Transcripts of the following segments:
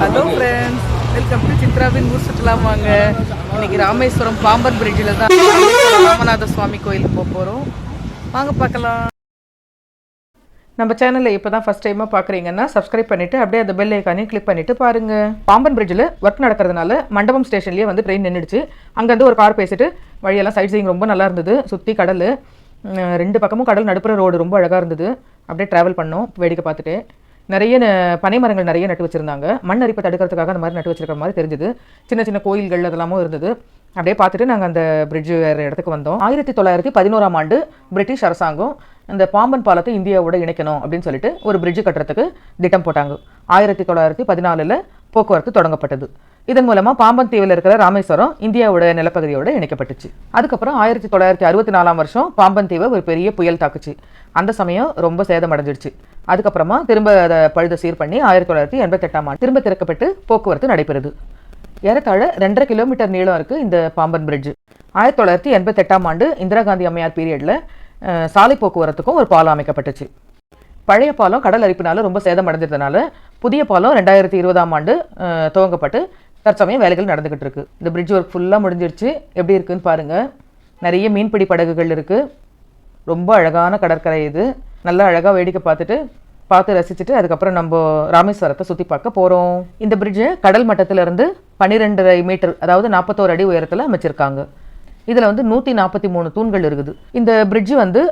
Hello friends welcome to சித்ராவின் ஊர் சுற்றுலா வாங்க. இன்னைக்கு ராமேஸ்வரம் பாம்பன் பிரிட்ஜில் தான் ராமநாத சுவாமி கோயிலுக்கு போக போகிறோம் வாங்க பார்க்கலாம். நம்ம சேனலில் இப்போ தான் ஃபஸ்ட் டைமாக பார்க்குறீங்கன்னா சப்ஸ்கிரைப் பண்ணிவிட்டு அப்படியே அந்த பெல் ஐக்கானையும் கிளிக் பண்ணிவிட்டு பாருங்கள் பாம்பன் பிரிட்ஜில் ஒர்க் நடக்கிறதுனால மண்டபம் ஸ்டேஷன்லேயே வந்து ட்ரெயின் நின்றுடுச்சு அங்கேருந்து ஒரு கார் பேசிட்டு வழியெல்லாம் சைட் சீயிங் ரொம்ப நல்லா இருந்தது. சுற்றி கடல். ரெண்டு பக்கமும் கடல் நடுப்புற ரோடு ரொம்ப அழகாக இருந்தது. அப்படியே ட்ராவல் பண்ணோம் வேடிக்கை பார்த்துட்டு. நிறைய பனை மரங்கள் நிறைய நட்டு வச்சுருந்தாங்க. மண் அரிப்பை தடுக்கிறதுக்காக அந்த மாதிரி நட்டு வச்சிருக்கிற மாதிரி தெரிஞ்சுது. சின்ன சின்ன கோயில்கள் அதெல்லாமும் இருந்தது. அப்படியே பார்த்துட்டு நாங்கள் அந்த பிரிட்ஜு வேறு இடத்துக்கு வந்தோம். ஆயிரத்தி தொள்ளாயிரத்தி பதினோராம் ஆண்டு பிரிட்டிஷ் அரசாங்கம் இந்த பாம்பன் பாலத்தை இந்தியாவோட இணைக்கணும் அப்படின்னு சொல்லிட்டு ஒரு பிரிட்ஜ் கட்டுறதுக்கு திட்டம் போட்டாங்க. ஆயிரத்தி தொள்ளாயிரத்தி பதினாலில் போக்குவரத்து தொடங்கப்பட்டது. இதன் மூலமாக பாம்பன் தீவில் இருக்கிற ராமேஸ்வரம் இந்தியாவோட நிலப்பகுதியோட இணைக்கப்பட்டுச்சு. அதுக்கப்புறம் ஆயிரத்தி தொள்ளாயிரத்தி அறுபத்தி நாலாம் வருஷம் பாம்பன் தீவை ஒரு பெரிய புயல் தாக்குச்சு. அந்த சமயம் ரொம்ப சேதமடைஞ்சிடுச்சு. அதுக்கப்புறமா திரும்ப அதை பழுத சீர் பண்ணி ஆயிரத்தி தொள்ளாயிரத்தி எண்பத்தெட்டாம் ஆண்டு திரும்ப திறக்கப்பட்டு போக்குவரத்து நடைபெறுது. ஏறத்தாழ ரெண்டரை கிலோமீட்டர் நீளம் இருக்குது இந்த பாம்பன் பிரிட்ஜ் ஆயிரத்தி தொள்ளாயிரத்தி எண்பத்தெட்டாம் ஆண்டு இந்திரா காந்தி அம்மையார் பீரியடில் சாலை போக்குவரத்துக்கும் ஒரு பாலம் அமைக்கப்பட்டுச்சு. பழைய பாலம் கடல் அரிப்பினால ரொம்ப சேதமடைஞ்சதுனால புதிய பாலம் ரெண்டாயிரத்தி இருபதாம் ஆண்டு துவங்கப்பட்டு தற்சமயம் வேலைகள் நடந்துக்கிட்டு இருக்கு. இந்த பிரிட்ஜ் ஒர்க் ஃபுல்லாக முடிஞ்சிருச்சு. எப்படி இருக்குன்னு பாருங்க. நிறைய மீன்பிடி படகுகள் இருக்குது ரொம்ப அழகான கடற்கரை இது. நல்லா அழகாக வேடிக்கை பார்த்துட்டு பார்த்து ரசிச்சுட்டு அதுக்கப்புறம் நம்ம ராமேஸ்வரத்தை சுற்றி பார்க்க போகிறோம் இந்த பிரிட்ஜை கடல் மட்டத்திலிருந்து பன்னிரெண்டரை மீட்டர் அதாவது நாற்பத்தோரு அடி உயரத்தில் அமைச்சிருக்காங்க. இதில் வந்து நூற்றி நாற்பத்தி மூணு தூண்கள் இருக்குது. இந்த பிரிட்ஜ் வந்து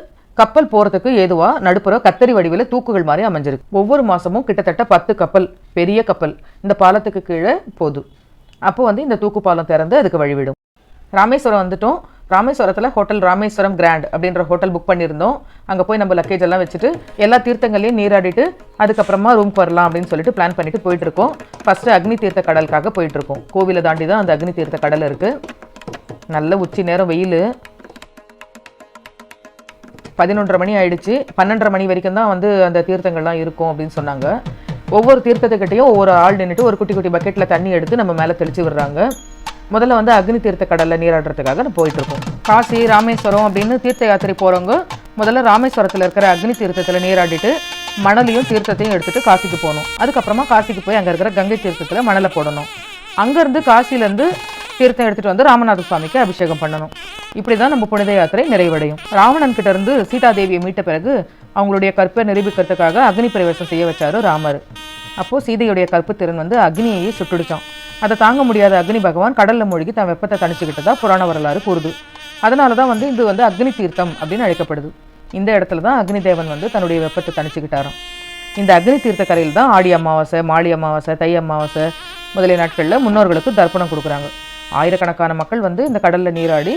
கப்பல் போகிறதுக்கு ஏதுவாக நடுப்புற கத்தரி வடிவில் தூக்குகள் மாதிரி அமைஞ்சிருக்கு. ஒவ்வொரு மாதமும் கிட்டத்தட்ட பத்து கப்பல் பெரிய கப்பல் இந்த பாலத்துக்கு கீழே போகுது. அப்போ வந்து இந்த தூக்கு பாலம் திறந்து அதுக்கு வழிவிடும். ராமேஸ்வரம் வந்துட்டோம். ராமேஸ்வரத்தில் ஹோட்டல் ராமேஸ்வரம் கிராண்ட் அப்படின்ற ஹோட்டல் புக் பண்ணியிருந்தோம். அங்கே போய் நம்ம லக்கேஜ் எல்லாம் வச்சுட்டு எல்லா தீர்த்தங்களையும் நீராடிட்டு அதுக்கப்புறமா ரூம்க்கு வரலாம் அப்படின்னு சொல்லிட்டு பிளான் பண்ணிட்டு போயிட்டு இருக்கோம் ஃபஸ்ட்டு அக்னி தீர்த்த கடலுக்காக போயிட்டு இருக்கோம் கோவிலை தாண்டி தான் அந்த அக்னி தீர்த்த கடல் இருக்குது நல்ல உச்சி நேரம் வெயில். பதினொன்றரை மணி ஆயிடுச்சு. பன்னெண்டரை மணி வரைக்கும் தான் வந்து அந்த தீர்த்தங்கள்லாம் இருக்கும் அப்படின்னு சொன்னாங்க. ஒவ்வொரு தீர்த்தத்துக்கிட்டையும் ஒவ்வொரு ஆள் நின்றுட்டு ஒரு குட்டி குட்டி பக்கெட்டில் தண்ணி எடுத்து நம்ம மேலே தெளிச்சு விடுறாங்க. முதல்ல வந்து அக்னி தீர்த்த கடலில் நீராடுறதுக்காக நம்ம போயிட்டுருக்கோம். காசி ராமேஸ்வரம் அப்படின்னு தீர்த்த யாத்திரை போகிறவங்க முதல்ல ராமேஸ்வரத்தில் இருக்கிற அக்னி தீர்த்தத்தில் நீராடிட்டு மணலையும் தீர்த்தத்தையும் எடுத்துகிட்டு காசிக்கு போகணும். அதுக்கப்புறமா காசிக்கு போய் அங்கே இருக்கிற கங்கை தீர்த்தத்தில் மணலை போடணும். அங்கேருந்து காசிலேருந்து தீர்த்தம் எடுத்துகிட்டு வந்து ராமநாத சுவாமிக்கு அபிஷேகம் பண்ணணும். இப்படி தான் நம்ம புனித யாத்திரை நிறைவடையும். ராவணன் கிட்டேருந்து சீதாதேவியை மீட்ட பிறகு அவங்களுடைய கற்பை நிரூபிக்கிறதுக்காக அக்னி பிரவேசம் செய்ய வச்சாரு ராமர். அப்போது சீதையுடைய கற்பு திறன் வந்து அக்னியையே சுட்டுடுச்சான் அதை தாங்க முடியாத அக்னி பகவான் கடலில் மூழ்கி தன் வெப்பத்தை தணிச்சுக்கிட்டதா புராண வரலாறு கூறுது. அதனால தான் வந்து இது வந்து அக்னி தீர்த்தம் அப்படின்னு அழைக்கப்படுது. இந்த இடத்துல தான் அக்னி தேவன் வந்து தன்னுடைய வெப்பத்தை தணிச்சுக்கிட்டாராம். இந்த அக்னி தீர்த்த கரையில் தான் ஆடி அமாவாசை மாளி அமாவாசை தை அமாவாசை முதலிய நாட்களில் முன்னோர்களுக்கு தர்ப்பணம் கொடுக்குறாங்க. ஆயிரக்கணக்கான மக்கள் வந்து இந்த கடலில் நீராடி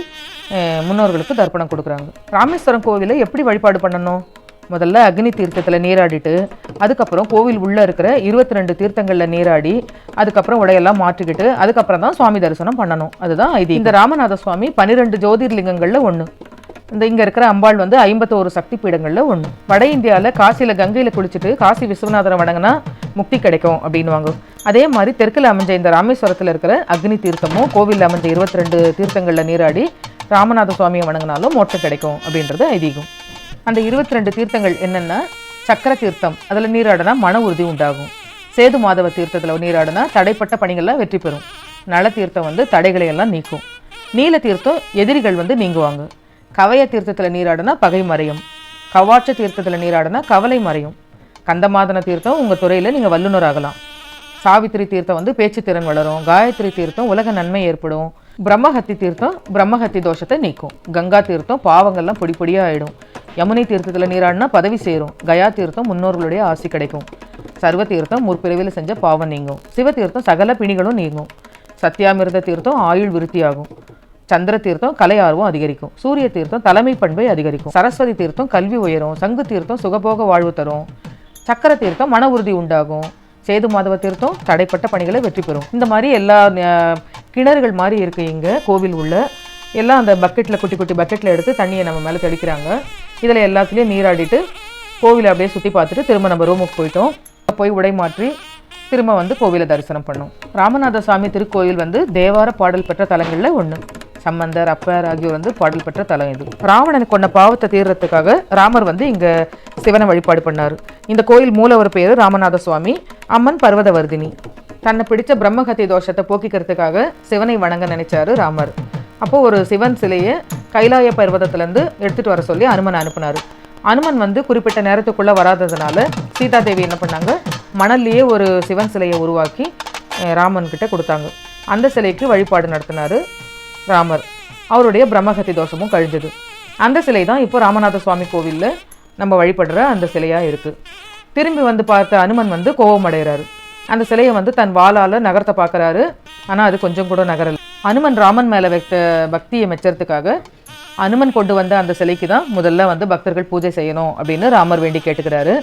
முன்னோர்களுக்கு தர்ப்பணம் கொடுக்குறாங்க. ராமேஸ்வரம் கோவிலை எப்படி வழிபாடு பண்ணணும்? முதல்ல அக்னி தீர்த்தத்தில் நீராடிட்டு அதுக்கப்புறம் கோவில் உள்ளே இருக்கிற இருபத்தி ரெண்டு தீர்த்தங்களில் நீராடி அதுக்கப்புறம் உடையெல்லாம் மாற்றிக்கிட்டு அதுக்கப்புறம் தான் சுவாமி தரிசனம் பண்ணணும். அதுதான் இது இந்த ராமநாத சுவாமி பன்னிரெண்டு ஜோதிர்லிங்கங்களில் ஒன்று இந்த இங்கே இருக்கிற அம்பாள் வந்து ஐம்பத்தோரு சக்தி பீடங்களில் ஒன்று வட இந்தியாவில் காசியில் கங்கையில் குளிச்சுட்டு காசி விஸ்வநாதரை வணங்கினா முக்தி கிடைக்கும் அப்படின்னுவாங்க. அதே மாதிரி தெற்கில் அமைஞ்ச இந்த ராமேஸ்வரத்தில் இருக்கிற அக்னி தீர்த்தமும் கோவிலில் அமைஞ்ச இருபத்தி ரெண்டு தீர்த்தங்களில் நீராடி ராமநாத சுவாமியை வணங்கினாலும் மோட்சம் கிடைக்கும் அப்படின்றது ஐதீகம். அந்த இருபத்தி ரெண்டு தீர்த்தங்கள் என்னென்னா சக்கர தீர்த்தம் அதில் நீராடினா மன உறுதி உண்டாகும். சேது மாதவ தீர்த்தத்தில் நீராடினா தடைப்பட்ட பணிகள்லாம் வெற்றி பெறும். நல தீர்த்தம் வந்து தடைகளை எல்லாம் நீக்கும். நீல தீர்த்தம் எதிரிகள் வந்து நீங்குவாங்க. கவய தீர்த்தத்தில் நீராடினா பகை மறையும். கவாட்ச தீர்த்தத்தில் நீராடினா கவலை மறையும். கந்தமாதன தீர்த்தம் உங்கள் துறையில் நீங்கள் வல்லுநராகலாம். சாவித்திரி தீர்த்தம் வந்து பேச்சு திறன் வளரும். காயத்ரி தீர்த்தம் உலக நன்மை ஏற்படும். பிரம்மஹத்தி தீர்த்தம் பிரம்மஹத்தி தோஷத்தை நீக்கும். கங்கா தீர்த்தம் பாவங்கள்லாம் பொடி பொடியாக ஆகிடும் யமுனை தீர்த்தத்தில் நீராடினா பதவி சேரும். கயா தீர்த்தம் முன்னோர்களுடைய ஆசி கிடைக்கும். சர்வ தீர்த்தம் முற்பிறவியில் செஞ்ச பாவம் நீங்கும். சிவ தீர்த்தம் சகல பிணிகளும் நீங்கும். சத்தியாமிர்த தீர்த்தம் ஆயுள் விருத்தியாகும். சந்திர தீர்த்தம் கலை ஆர்வம் அதிகரிக்கும். சூரிய தீர்த்தம் தலைமை பண்பை அதிகரிக்கும். சரஸ்வதி தீர்த்தம் கல்வி உயரும். சங்கு தீர்த்தம் சுகபோக வாழ்வு தரும். சக்கர தீர்த்தம் மன உறுதி உண்டாகும். சேது மாதவ தீர்த்தம் தடைப்பட்ட பணிகளை வெற்றி பெறும். இந்த மாதிரி எல்லா கிணறுகள் மாதிரி இருக்கு இங்கே. கோவில் உள்ள எல்லாம் அந்த பக்கெட்டில் குட்டி குட்டி பக்கெட்டில் எடுத்து தண்ணியை நம்ம மேலே தெளிக்கிறாங்க. இதில் எல்லாத்துலேயும் நீராடிட்டு கோவிலை அப்படியே சுற்றி பார்த்துட்டு திரும்ப நம்ம ரூமுக்கு போயிட்டோம். போய் உடை மாற்றி திரும்ப வந்து கோவிலை தரிசனம் பண்ணோம். ராமநாத சுவாமி திருக்கோயில் வந்து தேவார பாடல் பெற்ற தலங்களில் ஒன்று சம்பந்தர் அப்பர் ஆகியோர் வந்து பாடல் பெற்ற தலம் இது. ராவணன் கொண்ட பாவத்தை தீர்றதுக்காக ராமர் வந்து இங்கே சிவனை வழிபாடு பண்ணார். இந்த கோயில் மூலவர் பேர் ராமநாத சுவாமி அம்மன் பர்வதவர்தினி. தன்னை பிடிச்ச பிரம்மகத்தி தோஷத்தை போக்கிக்கிறதுக்காக சிவனை வணங்க நினைச்சாரு ராமர். அப்போது ஒரு சிவன் சிலையை கைலாய பர்வதத்துலேருந்து எடுத்துகிட்டு வர சொல்லி அனுமன் அனுப்புனார். அனுமன் வந்து குறிப்பிட்ட நேரத்துக்குள்ளே வராததுனால சீதாதேவி என்ன பண்ணாங்க? மணல்லையே ஒரு சிவன் சிலையை உருவாக்கி ராமன்கிட்ட ராமன் கொடுத்தாங்க. அந்த சிலைக்கு வழிபாடு நடத்தினாரு ராமர். அவருடைய பிரம்மகத்தி தோஷமும் கழிஞ்சது. அந்த சிலை தான் இப்போ ராமநாத சுவாமி கோவிலில் நம்ம வழிபடுற அந்த சிலையாக இருக்குது திரும்பி வந்து பார்த்த அனுமன் வந்து கோபம் அடைகிறாரு. அந்த சிலையை வந்து தன் வாளால் நகர்த்த பார்க்குறாரு. ஆனால் அது கொஞ்சம் கூட நகரலை. அனுமன் ராமன் மேலே வைத்த பக்தியை மெச்சறதுக்காக அனுமன் கொண்டு வந்த அந்த சிலைக்கு தான் முதல்ல வந்து பக்தர்கள் பூஜை செய்யணும் அப்படின்னு ராமர் வேண்டி கேட்டுக்கிறாரு.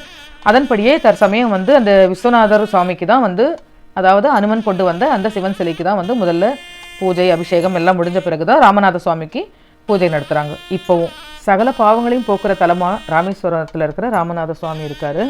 அதன்படியே தற்சமயம் வந்து அந்த விஸ்வநாதர் சுவாமிக்கு தான் வந்து அதாவது அனுமன் கொண்டு வந்த அந்த சிவன் சிலைக்கு தான் வந்து முதல்ல பூஜை அபிஷேகம் எல்லாம் முடிஞ்ச பிறகு தான் ராமநாத சுவாமிக்கு பூஜை நடத்துகிறாங்க இப்போவும் சகல பாவங்களையும் போக்குற தலமாக ராமேஸ்வரத்தில் இருக்கிற ராமநாத சுவாமி இருக்கார்.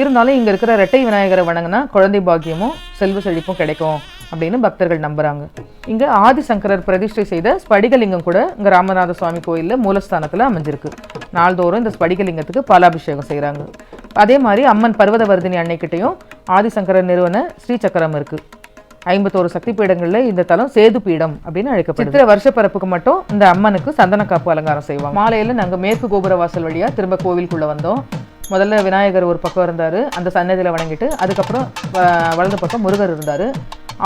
இருந்தாலும் இங்கே இருக்கிற ரெட்டை விநாயகரை வணங்கினா குழந்தை பாக்கியமும் செல்வ செழிப்பும் கிடைக்கும். அப்படின்னு பக்தர்கள் நம்புகிறாங்க இங்கே ஆதிசங்கரர் பிரதிஷ்டை செய்த ஸ்படிகலிங்கம் கூட இங்கே ராமநாத சுவாமி கோயிலில் மூலஸ்தானத்தில் அமைஞ்சிருக்கு. நாள்தோறும் இந்த ஸ்படிகலிங்கத்துக்கு பாலாபிஷேகம் செய்கிறாங்க அதே மாதிரி அம்மன் பர்வதவர்தினி அன்னைக்கிட்டையும் ஆதிசங்கரர் நிறுவன ஸ்ரீசக்கரம் இருக்குது ஐம்பத்தோரு சக்தி பீடங்களில் இந்த தலம் சேது பீடம் அப்படின்னு அழைக்கப்படுது. சித்திர வருஷ பிறப்புக்கு மட்டும் இந்த அம்மனுக்கு சந்தன காப்பு அலங்காரம் செய்வாங்க. மாலையில் நாங்கள் மேற்கு கோபுர வாசல் வழியாக திரும்ப கோவிலுக்குள்ளே வந்தோம். முதல்ல விநாயகர் ஒரு பக்கம் இருந்தார் அந்த சன்னதியில் வணங்கிட்டு அதுக்கப்புறம் வ- வலது பக்கம் முருகர் இருந்தார்.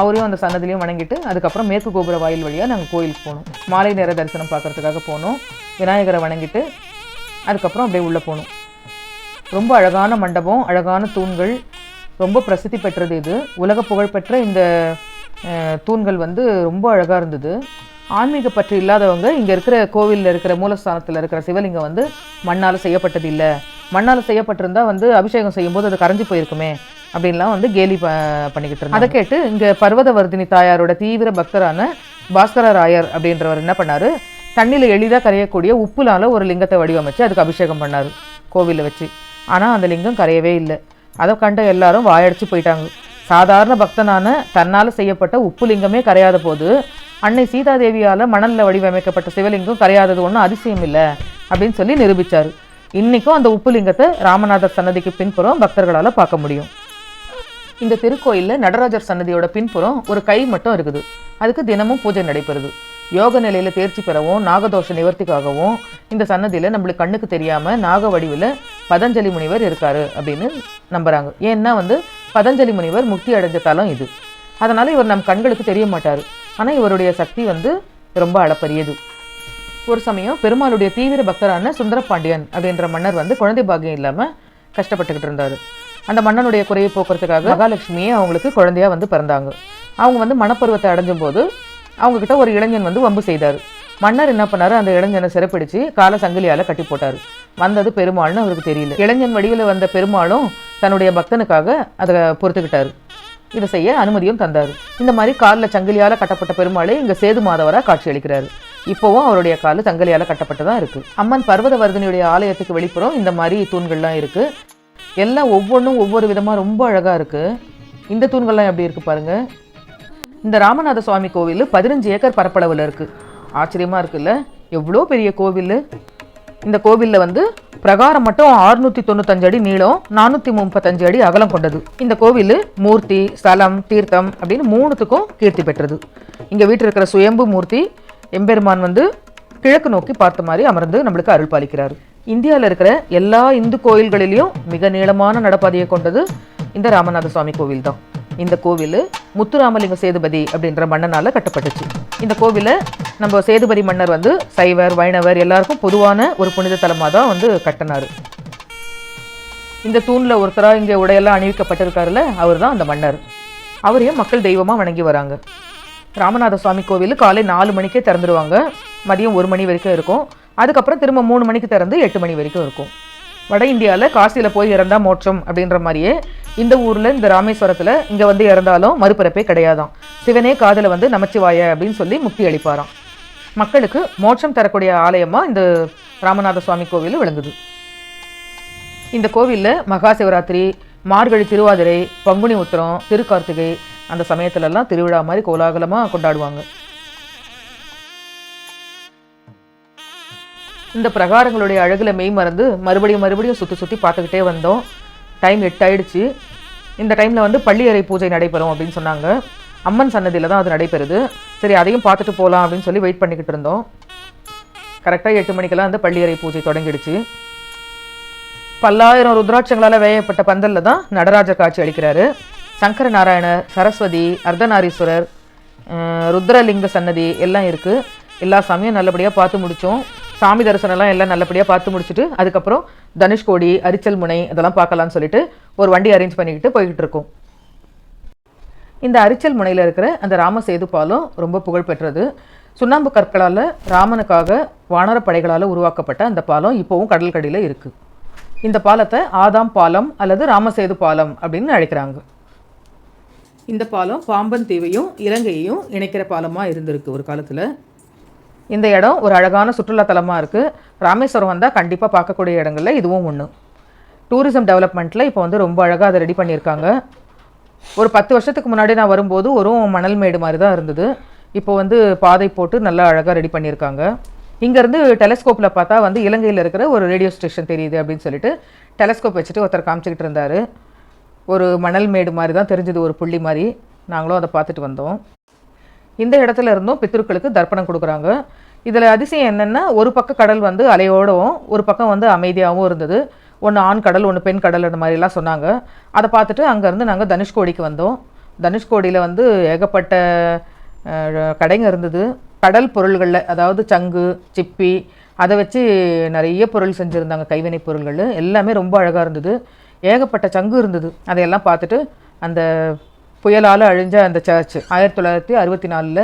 அவரையும் அந்த சன்னதிலையும் வணங்கிட்டு அதுக்கப்புறம் மேற்கு கோபுர வாயில் வழியாக நாங்கள் கோயிலுக்கு போனோம். மாலை நேர தரிசனம் பார்க்கறதுக்காக போனோம். விநாயகரை வணங்கிட்டு அதுக்கப்புறம் அப்படியே உள்ளே போனோம். ரொம்ப அழகான மண்டபம் அழகான தூண்கள் ரொம்ப பிரசித்தி பெற்றது இது. உலக புகழ்பெற்ற இந்த தூண்கள் வந்து ரொம்ப அழகாக இருந்தது. ஆன்மீக பற்று இல்லாதவங்க இங்கே இருக்கிற கோவிலில் இருக்கிற மூலஸ்தானத்தில் இருக்கிற சிவலிங்கம் வந்து மண்ணால் செய்யப்பட்டது இல்லை. மண்ணால் செய்யப்பட்டிருந்தா வந்து அபிஷேகம் செய்யும்போது அது கரைஞ்சு போயிருக்குமே அப்படின்லாம் வந்து கேலி ப பண்ணிக்கிட்டு இருந்தாங்க. அதை கேட்டு இங்கே பர்வதவர்தினி தாயாரோட தீவிர பக்தரான பாஸ்கர ராயர் அப்படின்றவர் என்ன பண்ணார்? தண்ணியில் எளிதாக கரையக்கூடிய உப்புலால் ஒரு லிங்கத்தை வடிவமைச்சு அதுக்கு அபிஷேகம் பண்ணார் கோவிலில் வச்சு. ஆனால் அந்த லிங்கம் கரையவே இல்லை. அதை கண்ட எல்லாரும் வாயடிச்சு போயிட்டாங்க. சாதாரண பக்தனான தன்னால் செய்யப்பட்ட உப்பு லிங்கமே கரையாத போது அன்னை சீதாதேவியால் மணலில் வடிவமைக்கப்பட்ட சிவலிங்கம் கரையாதது ஒன்றும் அதிசயம் இல்லை அப்படின்னு சொல்லி நிரூபித்தார் இன்றைக்கும் அந்த உப்புலிங்கத்தை ராமநாதர் சன்னதிக்கு பின்புறம் பக்தர்களால் பார்க்க முடியும். இந்த திருக்கோயிலில் நடராஜர் சன்னதியோட பின்புறம் ஒரு கை மட்டும் இருக்குது. அதுக்கு தினமும் பூஜை நடைபெறுது. யோக நிலையில் தேர்ச்சி பெறவும் நாகதோஷ நிவர்த்திக்காகவும் இந்த சன்னதியில் நம்மளுக்கு கண்ணுக்கு தெரியாமல் நாக வடிவில் பதஞ்சலி முனிவர் இருக்காரு அப்படின்னு நம்புகிறாங்க ஏன்னா வந்து பதஞ்சலி முனிவர் முக்தி அடைஞ்ச தலம் இது. அதனால் இவர் நம் கண்களுக்கு தெரிய மாட்டார். ஆனால் இவருடைய சக்தி வந்து ரொம்ப அளப்பரியது. ஒரு சமயம் பெருமாளுடைய தீவிர பக்தரான சுந்தரபாண்டியன் அப்படின்ற மன்னர் வந்து குழந்தை பாக்கியம் இல்லாமல் கஷ்டப்பட்டுக்கிட்டு இருந்தார். அந்த மன்னனுடைய குறையை போக்குறதுக்காக மகாலட்சுமியே அவங்களுக்கு குழந்தையா வந்து பிறந்தாங்க. அவங்க வந்து மனப்பருவத்தை அடைஞ்சும் போது அவங்க கிட்ட ஒரு இளைஞன் வந்து வம்பு செய்தார். மன்னர் என்ன பண்ணார்? அந்த இளைஞனை சிறப்பிடிச்சு கால சங்கிலியால் கட்டி போட்டார். வந்தது பெருமாள்னு அவருக்கு தெரியல. இளைஞன் வடிவில் வந்த பெருமாளும் தன்னுடைய பக்தனுக்காக அதை பொறுத்துக்கிட்டார். இதை செய்ய அனுமதியும் தந்தார். இந்த மாதிரி காலில் சங்கிலியால் கட்டப்பட்ட பெருமாளே இங்கே சேது மாதவராக காட்சியளிக்கிறார். இப்போவும் அவருடைய காலு தங்களியால் கட்டப்பட்டு தான் இருக்குது அம்மன் பர்வதவர்தனியுடைய ஆலயத்துக்கு வெளிப்புறம் இந்த மாதிரி தூண்கள்லாம் இருக்குது எல்லாம் ஒவ்வொன்றும் ஒவ்வொரு விதமாக ரொம்ப அழகாக இருக்குது இந்த தூண்கள்லாம் எப்படி இருக்குது பாருங்கள் இந்த ராமநாத சுவாமி கோவில் பதினஞ்சு ஏக்கர் பரப்பளவில் இருக்குது ஆச்சரியமாக இருக்குல்ல? எவ்வளோ பெரிய கோவில்? இந்த கோவிலில் வந்து பிரகாரம் மட்டும் ஆறுநூற்றி தொண்ணூத்தஞ்சு அடி நீளம் நானூற்றி முப்பத்தஞ்சு அடி அகலம் கொண்டது. இந்த கோவில் மூர்த்தி ஸ்தலம் தீர்த்தம் அப்படின்னு மூணுத்துக்கும் கீர்த்தி பெற்றது. இங்கே வீட்டில் இருக்கிற சுயம்பு மூர்த்தி எம்பெருமான் வந்து கிழக்கு நோக்கி பார்த்த மாதிரி அமர்ந்து நம்மளுக்கு அருள் பாலிக்கிறார். இந்தியாவில் இருக்கிற எல்லா இந்து கோயில்களிலையும் மிக நீளமான நடப்பாதையை கொண்டது இந்த ராமநாத சுவாமி கோவில் தான் இந்த கோவில் முத்துராமலிங்க சேதுபதி அப்படின்ற மன்னனால கட்டப்பட்டுச்சு. இந்த கோவிலை நம்ம சேதுபதி மன்னர் வந்து சைவர் வைணவர் எல்லாருக்கும் பொதுவான ஒரு புனித தலமாக தான் வந்து கட்டினார். இந்த தூணில் ஒருத்தராக இங்கே உடையெல்லாம் அணிவிக்கப்பட்டிருக்காருல்ல அவர் தான் அந்த மன்னர். அவரையும் மக்கள் தெய்வமாக வணங்கி வராங்க. ராமநாத சுவாமி கோவில் காலை நாலு மணிக்கே திறந்துடுவாங்க மதியம் ஒரு மணி வரைக்கும் இருக்கும். அதுக்கப்புறம் திரும்ப மூணு மணிக்கு திறந்து எட்டு மணி வரைக்கும் இருக்கும். வட இந்தியாவில் காசியில் போய் இறந்தால் மோட்சம் அப்படின்ற மாதிரியே இந்த ஊரில் இந்த ராமேஸ்வரத்தில் இங்கே வந்து இறந்தாலும் மறுபிறப்பே கிடையாதாம். சிவனே காதில் வந்து நமச்சிவாய அப்படின்னு சொல்லி முக்தி அளிப்பாராம். மக்களுக்கு மோட்சம் தரக்கூடிய ஆலயமாக இந்த ராமநாத சுவாமி கோவில் விளங்குது. இந்த கோவிலில் மகா சிவராத்திரி மார்கழி திருவாதிரை பங்குனி உத்திரம் திருக்கார்த்திகை அந்த சமயத்துலலாம் திருவிழா மாதிரி கோலாகலமாக கொண்டாடுவாங்க. இந்த பிரகாரங்களுடைய அழகில் மெய் மறந்து மறுபடியும் மறுபடியும் சுற்றி சுற்றி பார்த்துக்கிட்டே வந்தோம். டைம் எட்டாயிடுச்சு. இந்த டைமில் வந்து பள்ளியறை பூஜை நடைபெறும் அப்படின்னு சொன்னாங்க. அம்மன் சன்னதியில் தான் அது நடைபெறுது. சரி அதையும் பார்த்துட்டு போகலாம் அப்படின்னு சொல்லி வெயிட் பண்ணிக்கிட்டு இருந்தோம். கரெக்டாக எட்டு மணிக்கெல்லாம் அந்த பள்ளியறை பூஜை தொடங்கிடுச்சு. பல்லாயிரம் ருத்ராட்சங்களால் வேயப்பட்ட பந்தலில் தான் நடராஜர் காட்சி அளிக்கிறாரு. சங்கர நாராயணர் சரஸ்வதி அர்த்தநாரீஸ்வரர் ருத்ரலிங்க சன்னதி எல்லாம் இருக்குது எல்லா சாமியும் நல்லபடியாக பார்த்து முடித்தோம் சாமி தரிசனம்லாம் எல்லாம் நல்லபடியாக பார்த்து முடிச்சுட்டு அதுக்கப்புறம் தனுஷ்கோடி அரிச்சல் முனை இதெல்லாம் பார்க்கலாம்னு சொல்லிட்டு ஒரு வண்டி அரேஞ்ச் பண்ணிக்கிட்டு போய்கிட்டு இருக்கோம். இந்த அரிச்சல் முனையில் இருக்கிற அந்த ராமசேது பாலம் ரொம்ப புகழ்பெற்றது சுண்ணாம்பு கற்களால் ராமனுக்காக வானரப்படைகளால் உருவாக்கப்பட்ட அந்த பாலம் இப்போவும் கடல்கடியில் இருக்குது இந்த பாலத்தை ஆதாம் பாலம் அல்லது ராமசேது பாலம் அப்படின்னு அழைக்கிறாங்க. இந்த பாலம் பாம்பன் தீவையும் இலங்கையையும் இணைக்கிற பாலமாக இருந்திருக்கு ஒரு காலத்தில். இந்த இடம் ஒரு அழகான சுற்றுலா தலமாக இருக்குது ராமேஸ்வரம் வந்தால் கண்டிப்பாக பார்க்கக்கூடிய இடங்களில் இதுவும் ஒன்று டூரிசம் டெவலப்மெண்ட்டில் இப்போ வந்து ரொம்ப அழகாக அதை ரெடி பண்ணியிருக்காங்க. ஒரு பத்து வருஷத்துக்கு முன்னாடி நான் வரும்போது ஒரு மணல் மேடு மாதிரி தான் இருந்தது. இப்போ வந்து பாதை போட்டு நல்லா அழகாக ரெடி பண்ணியிருக்காங்க. இங்கேருந்து டெலஸ்கோப்பில் பார்த்தா வந்து இலங்கையில் இருக்கிற ஒரு ரேடியோ ஸ்டேஷன் தெரியுது அப்படின்னு சொல்லிட்டு டெலஸ்கோப் வச்சுட்டு ஒருத்தர் காமிச்சிக்கிட்டு இருந்தார். ஒரு மணல் மேடு மாதிரி தான் தெரிஞ்சது ஒரு புள்ளி மாதிரி. நாங்களும் அதை பார்த்துட்டு வந்தோம். இந்த இடத்துல இருந்தும் பித்ருக்களுக்கு தர்ப்பணம் கொடுக்குறாங்க. இதில் அதிசயம் என்னென்னா ஒரு பக்கம் கடல் வந்து அலையோடவும் ஒரு பக்கம் வந்து அமைதியாகவும் இருந்தது. ஒன்று ஆண் கடல் ஒன்று பெண் கடல் அந்த மாதிரிலாம் சொன்னாங்க. அதை பார்த்துட்டு அங்கேருந்து நாங்கள் தனுஷ்கோடிக்கு வந்தோம். தனுஷ்கோடியில் வந்து ஏகப்பட்ட கடைங்க இருந்தது. கடல் பொருள்களில் அதாவது சங்கு சிப்பி அதை வச்சு நிறைய பொருள் செஞ்சுருந்தாங்க. கைவினைப் பொருள்கள் எல்லாமே ரொம்ப அழகாக இருந்தது. ஏகப்பட்ட சங்கு இருந்தது. அதையெல்லாம் பார்த்துட்டு அந்த புயலால் அழிஞ்ச அந்த சர்ச் ஆயிரத்தி தொள்ளாயிரத்தி அறுபத்தி நாலில்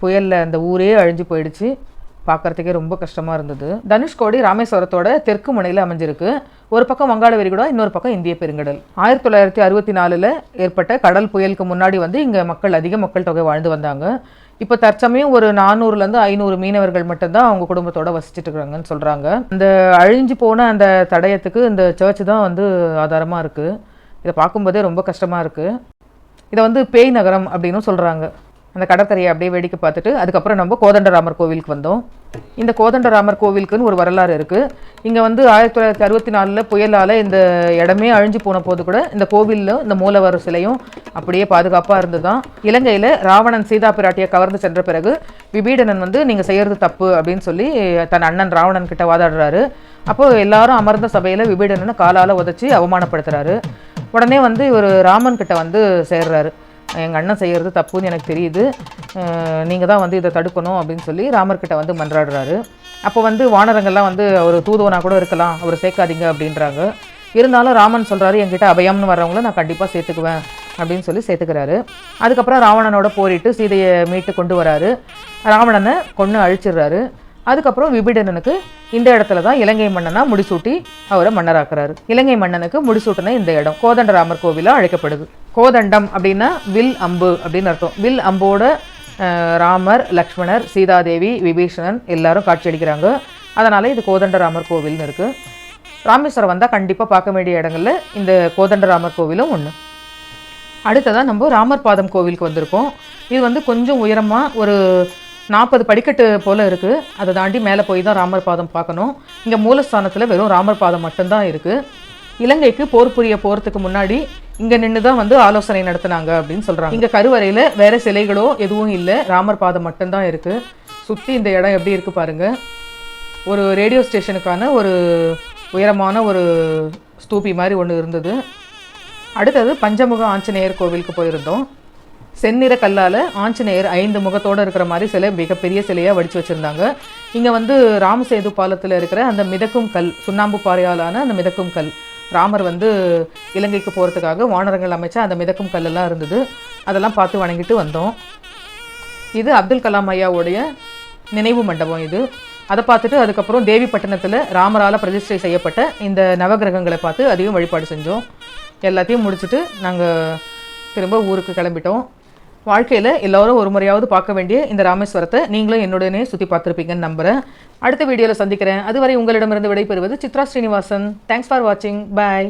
புயலில் அந்த ஊரே அழிஞ்சு போயிடுச்சு. பார்க்கறதுக்கே ரொம்ப கஷ்டமாக இருந்தது. தனுஷ்கோடி ராமேஸ்வரத்தோட தெற்கு முனையில் அமைஞ்சிருக்கு. ஒரு பக்கம் வங்காள விரிகுடா இன்னொரு பக்கம் இந்திய பெருங்கடல். ஆயிரத்தி தொள்ளாயிரத்தி அறுபத்தி நாலில் ஏற்பட்ட கடல் புயலுக்கு முன்னாடி வந்து இங்கே மக்கள் அதிக மக்கள் தொகை வாழ்ந்து வந்தாங்க. இப்போ தற்சமயம் ஒரு நானூறுலேருந்து ஐநூறு மீனவர்கள் மட்டும்தான் அவங்க குடும்பத்தோட வசிச்சுட்டு இருக்கிறாங்கன்னு சொல்கிறாங்க இந்த அழிஞ்சு போன அந்த தடயத்துக்கு இந்த சர்ச் தான் வந்து ஆதாரமாக இருக்குது இதை பார்க்கும்போதே ரொம்ப கஷ்டமாக இருக்குது இதை வந்து பேய் நகரம் அப்படின்னும் சொல்கிறாங்க அந்த கடற்கரையை அப்படியே வேடிக்கை பார்த்துட்டு அதுக்கப்புறம் நம்ம கோதண்டராமர் கோவிலுக்கு வந்தோம். இந்த கோதண்டராமர் கோவிலுக்குன்னு ஒரு வரலாறு இருக்குது இங்கே வந்து ஆயிரத்தி தொள்ளாயிரத்தி அறுபத்தி நாலில் புயலால் இந்த இடமே அழிஞ்சு போன போது கூட இந்த கோவிலில் இந்த மூலவர் சிலையும் அப்படியே பாதுகாப்பாக இருந்துதான். இலங்கையில் ராவணன் சீதா பிராட்டியை கவர்ந்து சென்ற பிறகு விபீடனன் வந்து நீங்கள் செய்கிறது தப்பு அப்படின்னு சொல்லி தன் அண்ணன் ராவணன் கிட்ட வாதாடுறாரு. அப்போது எல்லாரும் அமர்ந்த சபையில் விபீடனனை காலால் உதைச்சி அவமானப்படுத்துகிறாரு உடனே வந்து இவர் ராமன் கிட்ட வந்து சேர்றாரு. எங்கள் அண்ணன் செய்கிறது தப்புன்னு எனக்கு தெரியுது. நீங்கள் தான் வந்து இதை தடுக்கணும் அப்படின்னு சொல்லி ராமர்கிட்ட வந்து மன்றாடுறாரு. அப்போ வந்து வானரங்கள்லாம் வந்து அவர் தூதுவனா கூட இருக்கலாம் அவர் சேர்க்காதீங்க அப்படின்றாங்க. இருந்தாலும் ராமன் சொல்கிறாரு என்கிட்ட அபயம்னு வர்றவங்கள நான் கண்டிப்பாக சேர்த்துக்குவேன் அப்படின்னு சொல்லி சேர்த்துக்கிறாரு. அதுக்கப்புறம் ராவணனோட போரிட்டு சீதையை மீட்டு கொண்டு வராரு. ராவணனை கொன்று அழிச்சிடுறாரு. அதுக்கப்புறம் விபீடனனுக்கு இந்த இடத்துல தான் இலங்கை மன்னனா முடிசூட்டி அவரை மன்னராக்குறாரு. இலங்கை மன்னனுக்கு முடிசூட்டின இந்த இடம் கோதண்டராமர் கோவிலாக அழைக்கப்படுது. கோதண்டம் அப்படின்னா வில் அம்பு அப்படின்னு அர்த்தம். வில் அம்போட ராமர் லக்ஷ்மணர் சீதாதேவி விபீஷணன் எல்லாரும் காட்சியளிக்கிறாங்க. அதனால் இது கோதண்டராமர் கோவில்னு இருக்குது ராமேஸ்வரம் வந்தால் கண்டிப்பாக பார்க்க வேண்டிய இடங்களில் இந்த கோதண்டராமர் கோவிலும் ஒன்று அடுத்ததாக நம்ம ராமர் பாதம் கோவிலுக்கு வந்திருக்கோம். இது வந்து கொஞ்சம் உயரமாக ஒரு நாற்பது படிக்கட்டு போல் இருக்குது அதை தாண்டி மேலே போய் தான் ராமர் பாதம் பார்க்கணும். இங்கே மூலஸ்தானத்தில் வெறும் ராமர் பாதம் மட்டும்தான் இருக்குது இலங்கைக்கு போர் புரிய போகிறதுக்கு முன்னாடி இங்கே நின்று தான் வந்து ஆலோசனை நடத்துனாங்க அப்படின்னு சொல்கிறாங்க இங்கே கருவறையில் வேறு சிலைகளோ எதுவும் இல்லை. ராமர் பாதம் மட்டும்தான் இருக்குது சுற்றி இந்த இடம் எப்படி இருக்குது பாருங்கள் ஒரு ரேடியோ ஸ்டேஷனுக்கான ஒரு உயரமான ஒரு ஸ்தூபி மாதிரி ஒன்று இருந்தது. அடுத்தது பஞ்சமுக ஆஞ்சநேயர் கோவிலுக்கு போயிருந்தோம். செந்நிற கல்லால் ஆஞ்சநேயர் ஐந்து முகத்தோடு இருக்கிற மாதிரி சிலை மிகப்பெரிய சிலையாக வடித்து வச்சுருந்தாங்க. இங்கே வந்து ராமசேது பாலத்தில் இருக்கிற அந்த மிதக்கும் கல் சுண்ணாம்பு பாறையாலான அந்த மிதக்கும் கல் ராமர் வந்து இலங்கைக்கு போகிறதுக்காக வானரங்கள் அமைச்ச அந்த மிதக்கும் கல்லெல்லாம் இருந்தது. அதெல்லாம் பார்த்து வணங்கிட்டு வந்தோம். இது அப்துல் கலாம் ஐயாவுடைய நினைவு மண்டபம் இது. அதை பார்த்துட்டு அதுக்கப்புறம் தேவிப்பட்டினத்தில் ராமரால் பிரதிஷ்டை செய்யப்பட்ட இந்த நவகிரகங்களை பார்த்து அதையும் வழிபாடு செஞ்சோம். எல்லாத்தையும் முடிச்சுட்டு நாங்கள் திரும்ப ஊருக்கு கிளம்பிட்டோம். வாழ்க்கையில் எல்லோரும் ஒரு முறையாவது பார்க்க வேண்டிய இந்த ராமேஸ்வரத்தை நீங்களும் என்னுடனே சுற்றி பார்த்துருப்பீங்கன்னு நம்புகிறேன் அடுத்த வீடியோவில் சந்திக்கிறேன். அதுவரை உங்களிடமிருந்து விடைபெறுவது சித்ரா ஸ்ரீனிவாசன். தேங்க்ஸ் ஃபார் வாட்சிங் பாய்